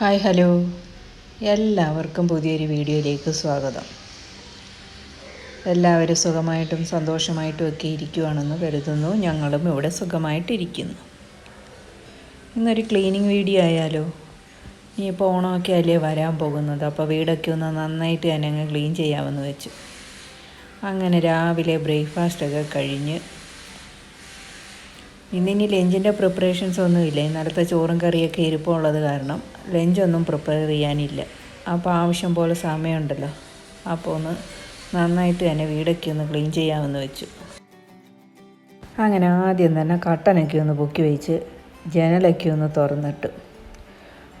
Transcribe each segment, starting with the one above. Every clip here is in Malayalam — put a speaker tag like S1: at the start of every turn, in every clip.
S1: Hi hello. എല്ലാവർക്കും പുതിയൊരു വീഡിയോയിലേക്ക് സ്വാഗതം. എല്ലാവരും സുഖമായിട്ടും സന്തോഷമായിട്ടും ഒക്കെ ഇരിക്കുവാണെന്ന് കരുതുന്നു. ഞങ്ങളും ഇവിടെ സുഖമായിട്ടിരിക്കുന്നു. ഇന്നൊരു ക്ലീനിങ് വീഡിയോ ആയാലോ? ഇനിയിപ്പോൾ ഓണമൊക്കെ അല്ലേ വരാൻ പോകുന്നത്? അപ്പോൾ വീടൊക്കെ ഒന്ന് നന്നായിട്ട് തന്നെ അങ്ങ് ക്ലീൻ ചെയ്യാമെന്ന് വെച്ചു. അങ്ങനെ രാവിലെ ബ്രേക്ക്ഫാസ്റ്റൊക്കെ കഴിഞ്ഞ് ഇന്നിനി ലഞ്ചിന്റെ പ്രിപ്പറേഷൻസ് ഒന്നുമില്ല ഇന്നലത്തെ ചോറും കറിയൊക്കെ ഇരിപ്പുള്ളത് കാരണം ലഞ്ചൊന്നും പ്രിപ്പയർ ചെയ്യാനില്ല. അപ്പോൾ ആവശ്യം പോലെ സമയമുണ്ടല്ലോ. അപ്പോൾ ഒന്ന് നന്നായിട്ട് തന്നെ വീടൊക്കെ ഒന്ന് ക്ലീൻ ചെയ്യാമെന്ന് വെച്ചു. അങ്ങനെ ആദ്യം തന്നെ കട്ടനൊക്കെ ഒന്ന് പൊക്കി വെച്ച് ജനലൊക്കെ ഒന്ന് തുറന്നിട്ടു.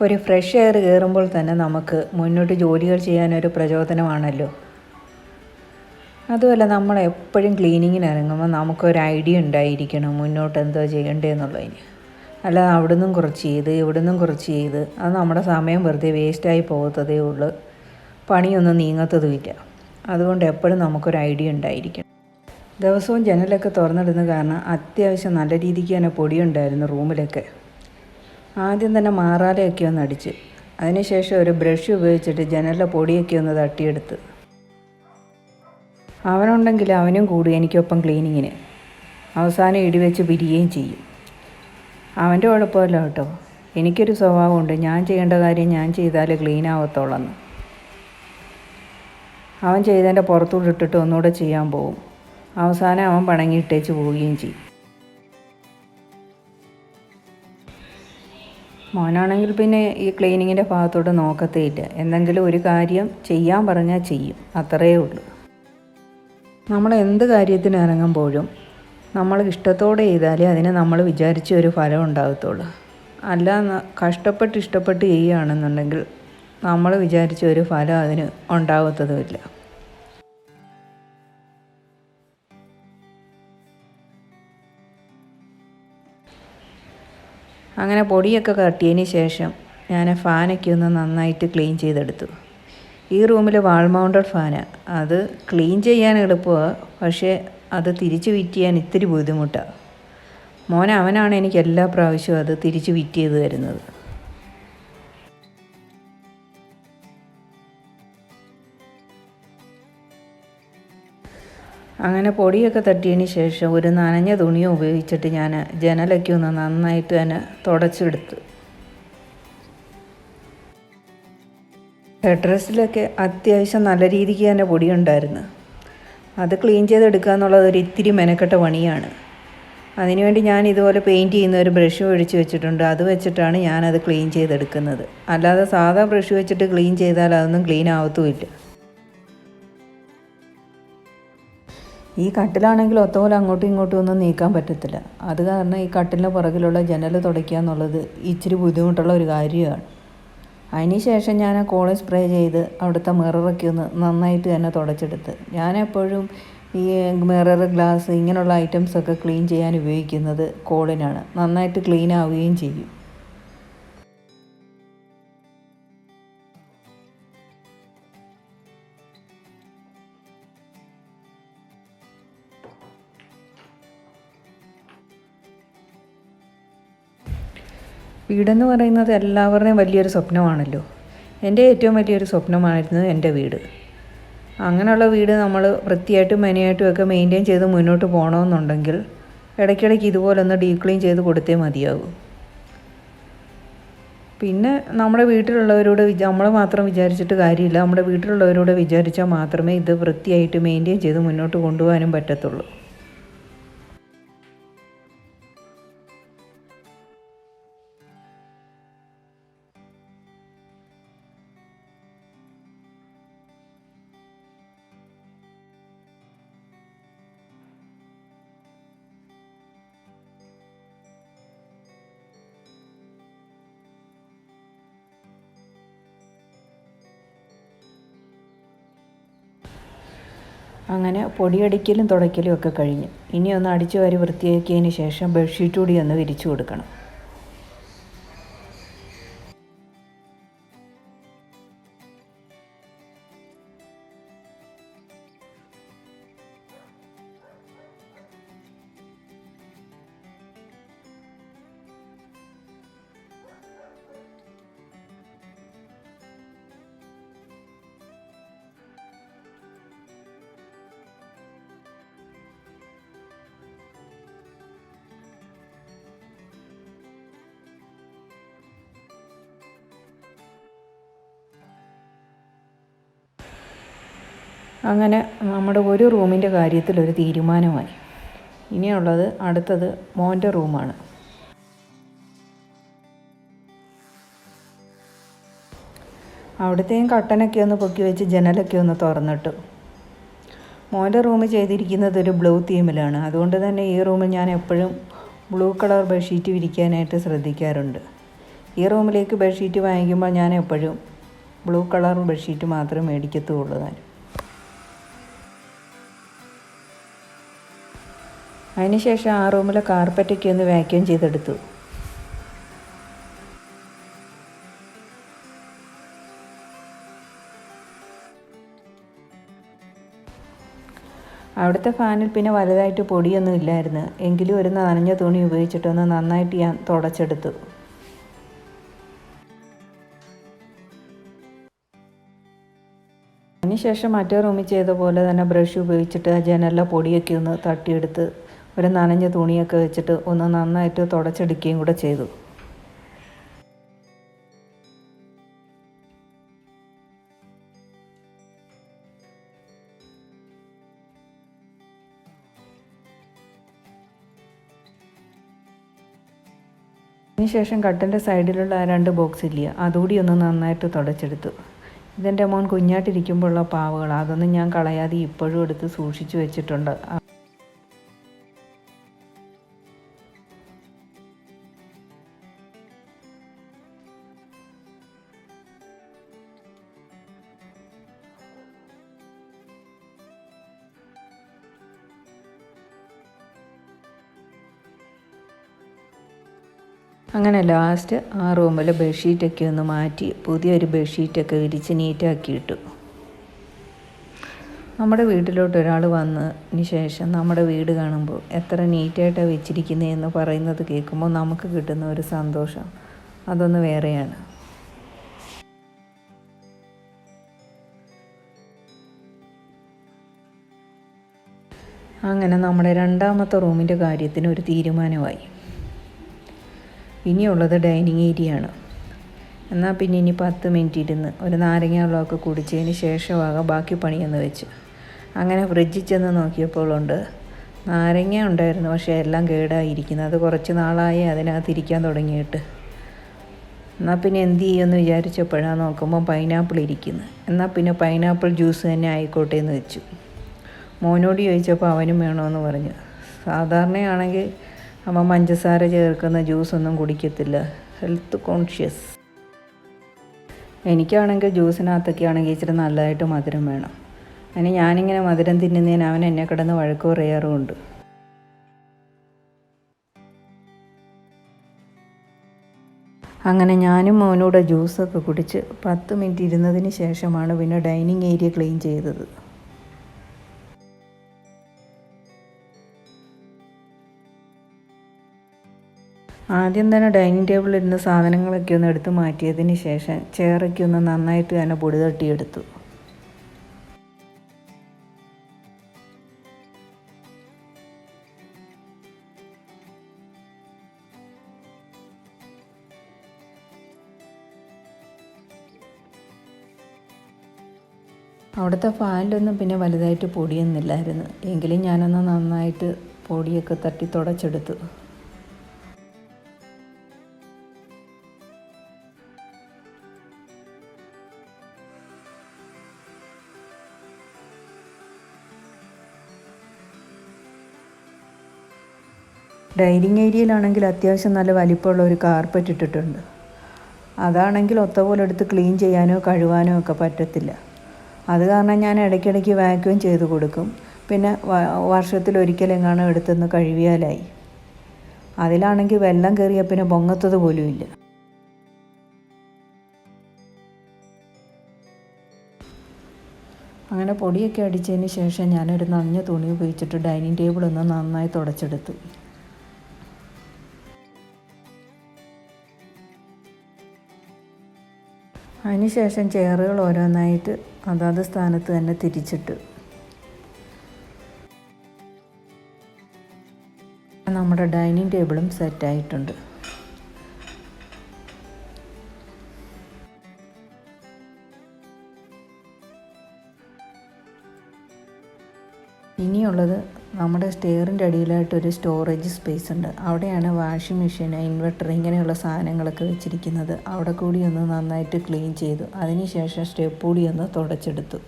S1: ഒരു ഫ്രഷ് എയർ കയറുമ്പോൾ തന്നെ നമുക്ക് മുന്നോട്ട് ജോലികൾ ചെയ്യാനൊരു പ്രചോദനമാണല്ലോ. അതുമല്ല നമ്മൾ എപ്പോഴും ക്ലീനിങ്ങിന് ഇറങ്ങുമ്പോൾ നമുക്കൊരു ഐഡിയ ഉണ്ടായിരിക്കണം മുന്നോട്ട് എന്തോ ചെയ്യേണ്ടതെന്നുള്ളതിന് അല്ലാതെ അവിടെ നിന്നും കുറച്ച് ചെയ്ത് ഇവിടെ നിന്നും കുറച്ച് ചെയ്ത് അത് നമ്മുടെ സമയം വെറുതെ വേസ്റ്റായി പോകത്തതേ ഉള്ളൂ. പണിയൊന്നും നീങ്ങത്തതുമില്ല. അതുകൊണ്ട് എപ്പോഴും നമുക്കൊരു ഐഡിയ ഉണ്ടായിരിക്കണം. ദിവസവും ജനലൊക്കെ തുറന്നിടുന്ന കാരണം അത്യാവശ്യം നല്ല രീതിക്ക് തന്നെ പൊടിയുണ്ടായിരുന്നു റൂമിലൊക്കെ. ആദ്യം തന്നെ മാറാലയൊക്കെ ഒന്ന് അടിച്ച്. അതിനുശേഷം ഒരു ബ്രഷ് ഉപയോഗിച്ചിട്ട് ജനലിലെ പൊടിയൊക്കെ ഒന്ന് തട്ടിയെടുത്ത്. അവനുണ്ടെങ്കിൽ അവനും കൂടും എനിക്കൊപ്പം ക്ലീനിങ്ങിന്. അവസാനം ഇടിവെച്ച് പിരിയുകയും ചെയ്യും. അവന്റെ കുഴപ്പമല്ല കേട്ടോ. എനിക്കൊരു സ്വഭാവമുണ്ട്. ഞാൻ ചെയ്യേണ്ട കാര്യം ഞാൻ ചെയ്താൽ ക്ലീൻ ആവത്തുള്ളെന്ന്. അവൻ ചെയ്തതിന്റെ പുറത്തൂടെ ഇട്ടിട്ട് ഒന്നുകൂടെ ചെയ്യാൻ പോകും അവസാനം അവൻ പണങ്ങി ഇട്ടേച്ച് പോവുകയും ചെയ്യും. മോനാണെങ്കിൽ പിന്നെ ഈ ക്ലീനിങ്ങിന്റെ ഭാഗത്തോട്ട് നോക്കത്തേ ഇല്ല എന്തെങ്കിലും ഒരു കാര്യം ചെയ്യാൻ പറഞ്ഞാൽ ചെയ്യും. അത്രയേ ഉള്ളൂ. നമ്മൾ എന്ത് കാര്യത്തിന് ഇറങ്ങുമ്പോഴും നമ്മൾ ഇഷ്ടത്തോടെ ചെയ്താലേ അതിന് നമ്മൾ വിചാരിച്ച ഒരു ഫലം ഉണ്ടാകത്തുള്ളൂ. അല്ല കഷ്ടപ്പെട്ട് ഇഷ്ടപ്പെട്ട് ചെയ്യുകയാണെന്നുണ്ടെങ്കിൽ നമ്മൾ വിചാരിച്ച ഒരു ഫലം അതിന് ഉണ്ടാകത്തതുമില്ല. അങ്ങനെ പൊടിയൊക്കെ കട്ടിയതിന് ശേഷം ഞാൻ ഫാനൊക്കെ ഒന്ന് നന്നായിട്ട് ക്ലീൻ ചെയ്തെടുത്തു. ഈ റൂമിൽ വാൾ മൗണ്ടഡ് ഫാനാണ് അത് ക്ലീൻ ചെയ്യാൻ എളുപ്പമാണ് പക്ഷേ അത് തിരിച്ച് വിറ്റ് ചെയ്യാൻ ഇത്തിരി ബുദ്ധിമുട്ടാണ് മോൻ അവനാണ് എനിക്ക് എല്ലാ പ്രാവശ്യവും അത് തിരിച്ച് വിറ്റ് ചെയ്ത് തരുന്നത്. അങ്ങനെ പൊടിയൊക്കെ തട്ടിയതിന് ശേഷം ഒരു നനഞ്ഞ തുണിയും ഉപയോഗിച്ചിട്ട് ഞാൻ ജനലൊക്കെ ഒന്ന് നന്നായിട്ട് തന്നെ തുടച്ചെടുത്ത്. ഡ്രസ്സിലൊക്കെ അത്യാവശ്യം നല്ല രീതിക്ക് തന്നെ പൊടിയുണ്ടായിരുന്നു. അത് ക്ലീൻ ചെയ്തെടുക്കുക എന്നുള്ളത് ഒരു ഇത്തിരി മെനക്കെട്ട പണിയാണ്. അതിനുവേണ്ടി ഞാൻ ഇതുപോലെ പെയിന്റ് ചെയ്യുന്ന ഒരു ബ്രഷ് ഒഴിച്ച് വെച്ചിട്ടുണ്ട്. അത് വെച്ചിട്ടാണ് ഞാനത് ക്ലീൻ ചെയ്തെടുക്കുന്നത്. അല്ലാതെ സാധാ ബ്രഷ് വെച്ചിട്ട് ക്ലീൻ ചെയ്താൽ അതൊന്നും ക്ലീൻ ആവത്തുമില്ല. ഈ കട്ടിലാണെങ്കിൽ ഒത്തപോലെ അങ്ങോട്ടും ഇങ്ങോട്ടും ഒന്നും നീക്കാൻ പറ്റത്തില്ല. അത് കാരണം ഈ കട്ടിലിന് പുറകിലുള്ള ജനൽ തുടയ്ക്കുക എന്നുള്ളത് ഇച്ചിരി ബുദ്ധിമുട്ടുള്ള ഒരു കാര്യമാണ്. അതിന് ശേഷം ഞാൻ ആ കോൾ സ്പ്രേ ചെയ്ത് അവിടുത്തെ മിററൊക്കെ ഒന്ന് നന്നായിട്ട് തന്നെ തുടച്ചെടുത്ത്. ഞാൻ എപ്പോഴും ഈ മിറർ ഗ്ലാസ് ഇങ്ങനെയുള്ള ഐറ്റംസൊക്കെ ക്ലീൻ ചെയ്യാൻ ഉപയോഗിക്കുന്നത് കോളിനാണ്. നന്നായിട്ട് ക്ലീൻ ആവുകയും ചെയ്യും. വീടെന്ന് പറയുന്നത് എല്ലാവരുടെയും വലിയൊരു സ്വപ്നമാണല്ലോ. എന്റെ ഏറ്റവും വലിയൊരു സ്വപ്നമായിരുന്നു എന്റെ വീട്. അങ്ങനെയുള്ള വീട് നമ്മൾ വൃത്തിയായിട്ടും മെനയായിട്ടും ഒക്കെ മെയിന്റെയിൻ ചെയ്ത് മുന്നോട്ട് പോകണമെന്നുണ്ടെങ്കിൽ ഇടയ്ക്കിടയ്ക്ക് ഇതുപോലൊന്ന് ഡീപ് ക്ലീൻ ചെയ്ത് കൊടുത്തേ മതിയാവൂ. പിന്നെ നമ്മുടെ വീട്ടിലുള്ളവരോട് നമ്മൾ മാത്രം വിചാരിച്ചിട്ട് കാര്യമില്ല. നമ്മുടെ വീട്ടിലുള്ളവരോട് വിചാരിച്ചാൽ മാത്രമേ ഇത് വൃത്തിയായിട്ട് മെയിന്റെയിൻ ചെയ്ത് മുന്നോട്ട് കൊണ്ടുപോകാനും പറ്റത്തുള്ളൂ. അങ്ങനെ പൊടിയടിക്കലും തുടയ്ക്കലും ഒക്കെ കഴിഞ്ഞ്. ഇനി ഒന്ന് അടിച്ചു വാരി വൃത്തിയാക്കിയതിന് ശേഷം ബെഡ്ഷീറ്റ് കൂടി ഒന്ന് വിരിച്ചു കൊടുക്കണം. അങ്ങനെ നമ്മുടെ ഒരു റൂമിന്റെ കാര്യത്തിൽ ഒരു തീരുമാനമായി. ഇനിയുള്ളത് അടുത്തത് മോന്റെ റൂമാണ്. അവിടുത്തെയും കട്ടനൊക്കെ ഒന്ന് പൊക്കി വെച്ച് ജനലൊക്കെ ഒന്ന് തുറന്നിട്ടു. മോന്റെ റൂം ചെയ്തിരിക്കുന്നത് ഒരു ബ്ലൂ തീമിലാണ്. അതുകൊണ്ട് തന്നെ ഈ റൂമിൽ ഞാൻ എപ്പോഴും ബ്ലൂ കളർ ബെഡ്ഷീറ്റ് വിരിക്കാനായിട്ട് ശ്രദ്ധിക്കാറുണ്ട്. ഈ റൂമിലേക്ക് ബെഡ്ഷീറ്റ് വാങ്ങിക്കുമ്പോൾ ഞാൻ എപ്പോഴും ബ്ലൂ കളർ ബെഡ്ഷീറ്റ് മാത്രം മേടിക്കത്തുള്ളൂ ഞാൻ. അതിനുശേഷം ആ റൂമിലെ കാർപ്പറ്റൊക്കെ ഒന്ന് വാക്യൂം ചെയ്തെടുത്തു. അവിടുത്തെ ഫാനിൽ പിന്നെ വലുതായിട്ട് പൊടിയൊന്നും ഇല്ലായിരുന്നു. എങ്കിലും ഒരു നനഞ്ഞ തുണി ഉപയോഗിച്ചിട്ടൊന്ന് നന്നായിട്ട് ഞാൻ തുടച്ചെടുത്തു. അതിനുശേഷം മറ്റേ റൂമിൽ ചെയ്ത പോലെ തന്നെ ബ്രഷ് ഉപയോഗിച്ചിട്ട് ജനലിലെ പൊടിയൊക്കെ ഒന്ന് തട്ടിയെടുത്ത് ഒരു നനഞ്ഞ തുണിയൊക്കെ വെച്ചിട്ട് ഒന്ന് നന്നായിട്ട് തുടച്ചെടുക്കുകയും കൂടെ ചെയ്തു. അതിനുശേഷം കട്ടന്റെ സൈഡിലുള്ള ആ രണ്ട് ബോക്സ് ഇല്ല അതുകൂടി ഒന്ന് നന്നായിട്ട് തുടച്ചെടുത്തു. ഇതെന്റെ മോൻ കുഞ്ഞായിട്ടിരിക്കുമ്പോഴുള്ള പാവകൾ അതൊന്നും ഞാൻ കളയാതെ ഇപ്പോഴും എടുത്ത് സൂക്ഷിച്ചു വെച്ചിട്ടുണ്ട്. അങ്ങനെ ലാസ്റ്റ് ആ റൂമിൽ ബെഡ്ഷീറ്റൊക്കെ ഒന്ന് മാറ്റി പുതിയൊരു ബെഡ്ഷീറ്റൊക്കെ വിരിച്ച് നീറ്റാക്കി ഇട്ടു. നമ്മുടെ വീട്ടിലോട്ട് ഒരാൾ വന്നതിന് ശേഷം നമ്മുടെ വീട് കാണുമ്പോൾ എത്ര നീറ്റായിട്ടാണ് വെച്ചിരിക്കുന്നതെന്ന് പറയുന്നത് കേൾക്കുമ്പോൾ നമുക്ക് കിട്ടുന്ന ഒരു സന്തോഷം. അതൊന്ന് വേറെയാണ്. അങ്ങനെ നമ്മുടെ രണ്ടാമത്തെ റൂമിന്റെ കാര്യത്തിന് ഒരു തീരുമാനമായി. ഇനിയുള്ളത് ഡൈനിങ് ഏരിയ ആണ് എന്നാൽ പിന്നെ ഇനി പത്ത് മിനിറ്റ് ഇരുന്ന് ഒരു നാരങ്ങ വെള്ളമൊക്കെ കുടിച്ചതിന് ശേഷമാകാം ബാക്കി പണിയെന്ന് വെച്ച്. അങ്ങനെ ഫ്രിഡ്ജിൽ ചെന്ന് നോക്കിയപ്പോഴുണ്ട് നാരങ്ങ ഉണ്ടായിരുന്നു പക്ഷേ എല്ലാം കേടായിരിക്കുന്നു. അത് കുറച്ച് നാളായി അതിനകത്ത് ഇരിക്കാൻ തുടങ്ങിയിട്ട്. എന്നാൽ പിന്നെ എന്ത് ചെയ്യുമെന്ന് വിചാരിച്ചപ്പോഴാണ് നോക്കുമ്പോൾ പൈനാപ്പിൾ ഇരിക്കുന്നു. എന്നാൽ പിന്നെ പൈനാപ്പിൾ ജ്യൂസ് തന്നെ ആയിക്കോട്ടെ എന്ന് വെച്ചു. മോനോട് ചോദിച്ചപ്പോൾ അവനും വേണമെന്ന് പറഞ്ഞു. സാധാരണയാണെങ്കിൽ അവൻ പഞ്ചസാര ചേർക്കുന്ന ജ്യൂസ് ഒന്നും കുടിക്കത്തില്ല. ഹെൽത്ത് കോൺഷ്യസ് എനിക്കാണെങ്കിൽ ജ്യൂസിനകത്തൊക്കെ ആണെങ്കിൽ ഇച്ചിരി നല്ലതായിട്ട് മധുരം വേണം. അതിന് ഞാനിങ്ങനെ മധുരം തിന്നുന്നതിന് അവൻ എന്നെ കിടന്ന് വഴക്ക് പറയാറുമുണ്ട് അങ്ങനെ ഞാനും മോനൂടെ ജ്യൂസൊക്കെ കുടിച്ച് പത്ത് മിനിറ്റ് ഇരുന്നതിന് ശേഷമാണ് പിന്നെ ഡൈനിങ് ഏരിയ ക്ലീൻ ചെയ്തത്. ആദ്യം തന്നെ ഡൈനിങ് ടേബിളിൽ ഇരുന്ന സാധനങ്ങളൊക്കെ ഒന്ന് എടുത്ത് മാറ്റിയതിന് ശേഷം ചെയറൊക്കെ ഒന്ന് നന്നായിട്ട് തന്നെ പൊടി തട്ടിയെടുത്തു. അവിടുത്തെ ഫാനിലൊന്നും പിന്നെ വലുതായിട്ട് പൊടിയൊന്നുമില്ലായിരുന്നു. എങ്കിലും ഞാനൊന്ന് നന്നായിട്ട് പൊടിയൊക്കെ തട്ടി തുടച്ചെടുത്തു. ഡൈനിങ് ഏരിയയിലാണെങ്കിൽ അത്യാവശ്യം നല്ല വലിപ്പമുള്ള ഒരു കാർപ്പറ്റ് ഇട്ടിട്ടുണ്ട്. അതാണെങ്കിൽ ഒത്ത പോലെ എടുത്ത് ക്ലീൻ ചെയ്യാനോ കഴുകാനോ ഒക്കെ പറ്റത്തില്ല. അത് കാരണം ഞാൻ ഇടയ്ക്കിടയ്ക്ക് വാക്യൂം ചെയ്ത് കൊടുക്കും. പിന്നെ വർഷത്തിൽ ഒരിക്കലെങ്ങാനും എടുത്തുനിന്ന് കഴുകിയാലായി. അതിലാണെങ്കിൽ വെള്ളം കയറിയ പിന്നെ പൊങ്ങത്തത് പോലുമില്ല അങ്ങനെ പൊടിയൊക്കെ അടിച്ചതിന് ശേഷം ഞാനൊരു നനഞ്ഞ തുണി ഉപയോഗിച്ചിട്ട് ഡൈനിങ് ടേബിൾ ഒന്ന് നന്നായി തുടച്ചെടുത്തു. അതിനുശേഷം ചെയറുകൾ ഓരോന്നായിട്ട് അതാത് സ്ഥാനത്ത് തന്നെ തിരിച്ചിട്ട്. നമ്മുടെ ഡൈനിങ് ടേബിളും സെറ്റായിട്ടുണ്ട് ഇനിയുള്ളത് നമ്മുടെ സ്റ്റെയറിന്റെ അടിയിലായിട്ടൊരു സ്റ്റോറേജ് സ്പേസ് ഉണ്ട്. അവിടെയാണ് വാഷിംഗ് മെഷീൻ ഇൻവെർട്ടർ ഇങ്ങനെയുള്ള സാധനങ്ങളൊക്കെ വെച്ചിരിക്കുന്നത്. അവിടെ കൂടി ഒന്ന് നന്നായിട്ട് ക്ലീൻ ചെയ്തു. അതിനുശേഷം സ്റ്റെപ്പ് കൂടി ഒന്ന് തുടച്ചെടുത്തു.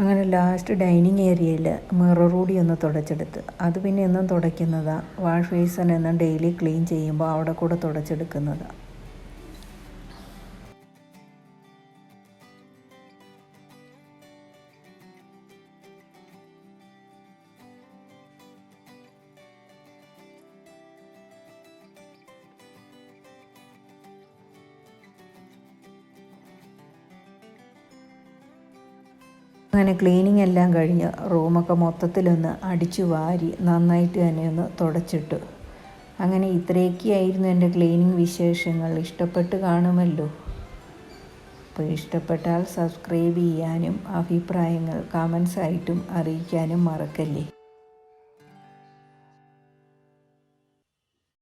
S1: അങ്ങനെ ലാസ്റ്റ് ഡൈനിങ് ഏരിയയിൽ മിറർ കൂടി ഒന്ന് തുടച്ചെടുത്ത്. അത് പിന്നെ എന്നും തുടയ്ക്കുന്നതാണ് വാഷ് ബേസൺ എന്നും ഡെയിലി ക്ലീൻ ചെയ്യുമ്പോൾ അവിടെ കൂടെ തുടച്ചെടുക്കുന്നതാണ് അങ്ങനെ ക്ലീനിങ് എല്ലാം കഴിഞ്ഞ് റൂമൊക്കെ മൊത്തത്തിലൊന്ന് അടിച്ചു വാരി നന്നായിട്ട് തന്നെ ഒന്ന് തുടച്ചിട്ടു. അങ്ങനെ ഇത്രയൊക്കെയായിരുന്നു എന്റെ ക്ലീനിങ് വിശേഷങ്ങൾ. ഇഷ്ടപ്പെട്ട് കാണുമല്ലോ? അപ്പോൾ ഇഷ്ടപ്പെട്ടാൽ സബ്സ്ക്രൈബ് ചെയ്യാനും അഭിപ്രായങ്ങൾ കമൻസ് ആയിട്ടും അറിയിക്കാനും മറക്കല്ലേ?